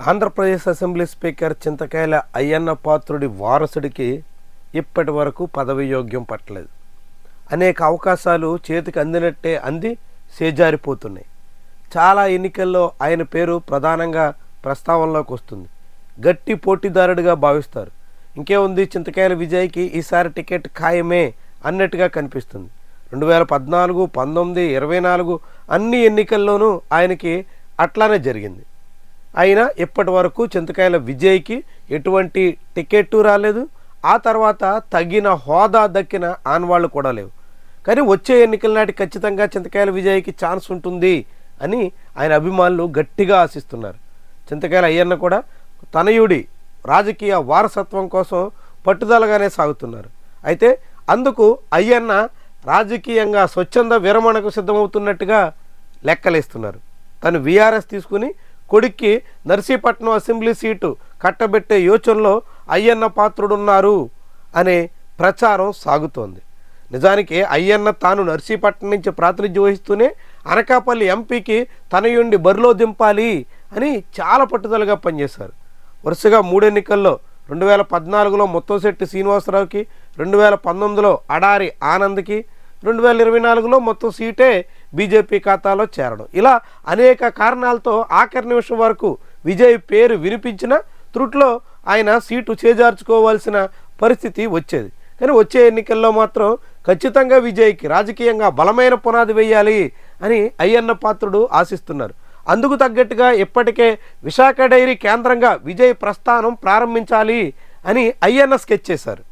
Andhra Pradesh assembly speaker Chintakayala Ayyanna పాత్రుడి వారసుడికి ఇప్పటి వరకు పదవి యోగ్యం పట్టలేదు. అనేక అవకాశాలు చేతికి అందినట్టే అంది చేజారిపోతున్నాయి. చాలా ఎన్నికల్లో ఆయన పేరు ప్రధానంగా ప్రస్తావనలోకి వస్తుంది. గట్టి పోటీదారుడిగా భావిస్తారు. ఇంకేముంది చింతకాయల విజయ్కి ఈసారి టికెట్ ఖాయమే అన్నట్టుగా కనిపిస్తుంది. రెండు వేల పద్నాలుగు పంతొమ్మిది ఇరవై నాలుగు అన్ని ఎన్నికల్లోనూ ఆయనకి అట్లానే జరిగింది. అయినా ఇప్పటి వరకు చింతకాయల విజయ్కి ఎటువంటి టికెట్టు రాలేదు. ఆ తర్వాత తగిన హోదా దక్కిన ఆన్వాళ్ళు కూడా లేవు. కానీ వచ్చే ఎన్నికల నాటి ఖచ్చితంగా చింతకాయల విజయ్కి ఛాన్స్ ఉంటుంది అని ఆయన అభిమానులు గట్టిగా ఆశిస్తున్నారు. చింతకాయల అయ్యన్న కూడా తనయుడి రాజకీయ వారసత్వం కోసం పట్టుదలగానే సాగుతున్నారు. అయితే అందుకు అయ్యన్న రాజకీయంగా స్వచ్ఛంద విరమణకు సిద్ధమవుతున్నట్టుగా లెక్కలేస్తున్నారు. తను వీఆర్ఎస్ తీసుకుని కొడుక్కి నర్సీపట్నం అసెంబ్లీ సీటు కట్టబెట్టే యోచనలో అయ్యన్న పాత్రుడున్నారు అనే ప్రచారం సాగుతోంది. నిజానికి అయ్యన్న తాను నర్సీపట్నం నుంచి ప్రాతినిధ్యం వహిస్తూనే అనకాపల్లి ఎంపీకి తనయుండి బరిలో దింపాలి అని చాలా పట్టుదలగా పనిచేశారు. వరుసగా మూడు ఎన్నికల్లో రెండు వేల పద్నాలుగులో ముత్తంశెట్టి శ్రీనివాసరావుకి రెండు వేల పంతొమ్మిదిలో అడారి ఆనంద్కి రెండు వేల ఇరవై నాలుగులో మొత్తం సీటే బీజేపీ ఖాతాలో చేరడం. ఇలా అనేక కారణాలతో ఆఖరి నిమిషం వరకు విజయ్ పేరు వినిపించిన త్రుట్లో ఆయన సీటు చేజార్చుకోవాల్సిన పరిస్థితి వచ్చేది. కానీ వచ్చే ఎన్నికల్లో మాత్రం ఖచ్చితంగా విజయ్కి రాజకీయంగా బలమైన పునాది వేయాలి అని అయ్యన్న పాత్రుడు ఆశిస్తున్నారు. అందుకు తగ్గట్టుగా ఇప్పటికే విశాఖ డైరీ కేంద్రంగా విజయ్ ప్రస్థానం ప్రారంభించాలి అని అయ్యన్న స్కెచ్ చేశారు.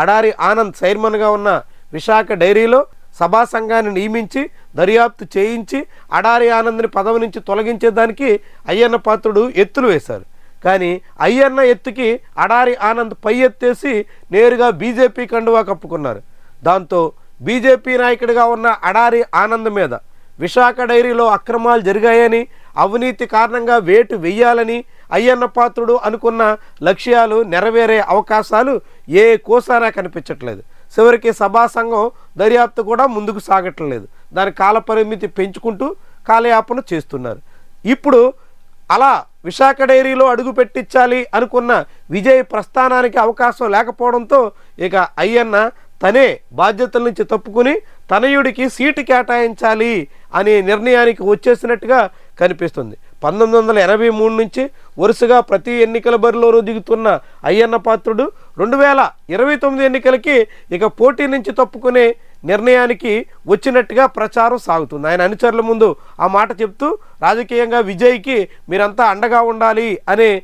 అడారి ఆనంద్ చైర్మన్గా ఉన్న విశాఖ డైరీలో సభా సంఘాన్ని నియమించి దర్యాప్తు చేయించి అడారి ఆనంద్ని పదవి నుంచి తొలగించేదానికి అయ్యన్న పాత్రుడు ఎత్తులు వేశారు. కానీ అయ్యన్న ఎత్తుకి అడారి ఆనంద్ పై ఎత్తేసి నేరుగా బీజేపీ కండువా కప్పుకున్నారు. దాంతో బీజేపీ నాయకుడిగా ఉన్న అడారి ఆనంద్ మీద విశాఖ డైరీలో అక్రమాలు జరిగాయని అవినీతి కారణంగా వేటు వెయ్యాలని అయ్యన్న పాత్రుడు అనుకున్న లక్ష్యాలు నెరవేరే అవకాశాలు ఏ కోసానా కనిపించట్లేదు. చివరికి సభా సంఘం దర్యాప్తు కూడా ముందుకు సాగట్లేదు దాని కాలపరిమితి పెంచుకుంటూ కాలయాపన చేస్తున్నారు. ఇప్పుడు అలా విశాఖ డైరీలో అడుగు పెట్టించాలి అనుకున్న విజయ్ ప్రస్థానానికి అవకాశం లేకపోవడంతో ఇక అయ్యన్న తనే బాధ్యతల నుంచి తప్పుకుని తనయుడికి సీటు కేటాయించాలి అనే నిర్ణయానికి వచ్చేసినట్టుగా కనిపిస్తుంది. పంతొమ్మిది వందల ఎనభై మూడు నుంచి వరుసగా ప్రతి ఎన్నికల బరిలోనూ దిగుతున్న అయ్యన్న పాత్రుడు రెండు వేల ఇరవై తొమ్మిది ఎన్నికలకి ఇక పోటీ నుంచి తప్పుకునే నిర్ణయానికి వచ్చినట్టుగా ప్రచారం సాగుతుంది. ఆయన అనుచరుల ముందు ఆ మాట చెప్తూ రాజకీయంగా విజయ్కి మీరంతా అండగా ఉండాలి అనే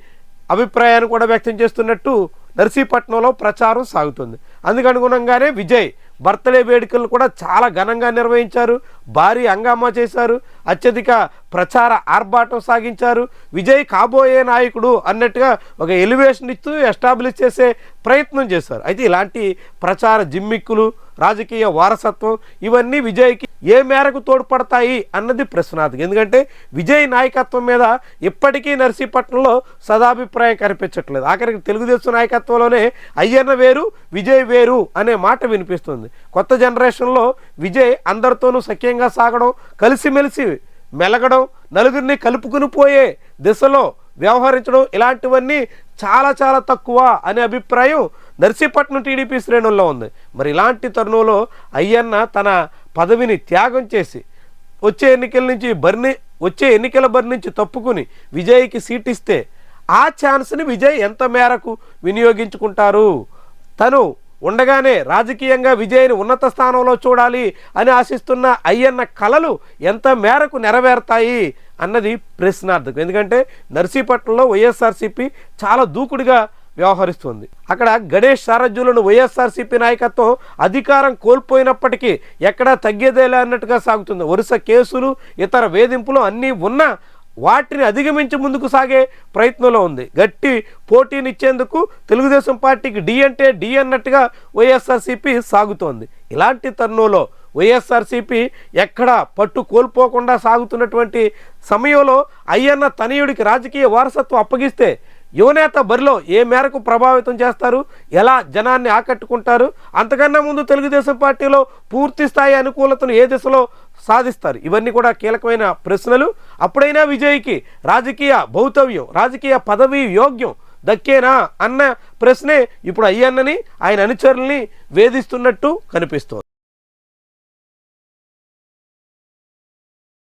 అభిప్రాయాన్ని కూడా వ్యక్తం చేస్తున్నట్టు నర్సీపట్నంలో ప్రచారం సాగుతుంది. అందుకనుగుణంగానే విజయ్ బర్త్డే వేడుకలు కూడా చాలా ఘనంగా నిర్వహించారు. భారీ హంగామా చేశారు. అత్యధిక ప్రచార ఆర్భాటం సాగించారు. విజయ్ కాబోయే నాయకుడు అన్నట్టుగా ఒక ఎలివేషన్ ఇస్తూ ఎస్టాబ్లిష్ చేసే ప్రయత్నం చేశారు. అయితే ఇలాంటి ప్రచార జిమ్మిక్కులు రాజకీయ వారసత్వం ఇవన్నీ విజయ్కి ఏ మేరకు తోడ్పడతాయి అన్నది ప్రశ్నార్థకం. ఎందుకంటే విజయ్ నాయకత్వం మీద ఇప్పటికీ నర్సీపట్నంలో సదాభిప్రాయం కనిపించట్లేదు. ఆఖరికి తెలుగుదేశం నాయకత్వంలోనే అయ్యన్న వేరు విజయ్ వేరు అనే మాట వినిపిస్తుంది. కొత్త జనరేషన్లో విజయ్ అందరితోనూ సఖ్యంగా సాగడం కలిసిమెలిసి మెలగడం నలుగురిని కలుపుకుని పోయే దిశలో వ్యవహరించడం ఇలాంటివన్నీ చాలా చాలా తక్కువ అనే అభిప్రాయం నర్సీపట్నం టీడీపీ శ్రేణుల్లో ఉంది. మరి ఇలాంటి తరుణంలో అయ్యన్న తన పదవిని త్యాగం చేసి వచ్చే ఎన్నికల నుంచి బరిని వచ్చే ఎన్నికల బరి నుంచి తప్పుకుని విజయ్కి సీట్ ఇస్తే ఆ ఛాన్స్ని విజయ్ ఎంత మేరకు వినియోగించుకుంటారు? తను ఉండగానే రాజకీయంగా విజయ్ని ఉన్నత స్థానంలో చూడాలి అని ఆశిస్తున్న అయ్యన్న కళలు ఎంత మేరకు నెరవేరుతాయి అన్నది ప్రశ్నార్థకం. ఎందుకంటే నర్సీపట్నంలో వైఎస్ఆర్సీపీ చాలా దూకుడుగా వ్యవహరిస్తుంది. అక్కడ గణేష్ సారథ్యులను వైఎస్ఆర్సీపీ నాయకత్వం అధికారం కోల్పోయినప్పటికీ ఎక్కడా తగ్గేదేలే అన్నట్టుగా సాగుతుంది. వరుస కేసులు ఇతర వేధింపులు అన్నీ ఉన్నా వాటిని అధిగమించి ముందుకు సాగే ప్రయత్నంలో ఉంది. గట్టి పోటీనిచ్చేందుకు తెలుగుదేశం పార్టీకి డి అంటే డి అన్నట్టుగా వైఎస్ఆర్సీపీ సాగుతోంది. ఇలాంటి తరుణంలో వైఎస్ఆర్సీపీ ఎక్కడ పట్టు కోల్పోకుండా సాగుతున్నటువంటి సమయంలో అయ్యన్న తనయుడికి రాజకీయ వారసత్వం అప్పగిస్తే యువనేత బరిలో ఏ మేరకు ప్రభావితం చేస్తారు? ఎలా జనాన్ని ఆకట్టుకుంటారు? అంతకన్నా ముందు తెలుగుదేశం పార్టీలో పూర్తి స్థాయి అనుకూలతను ఏ దిశలో సాధిస్తారు? ఇవన్నీ కూడా కీలకమైన ప్రశ్నలు. అప్పుడైనా విజయ్కి రాజకీయ భౌతవ్యం రాజకీయ పదవి యోగ్యం దక్కేనా అన్న ప్రశ్నే ఇప్పుడు అయ్యన్నని ఆయన అనుచరుల్ని వేధిస్తున్నట్టు కనిపిస్తోంది.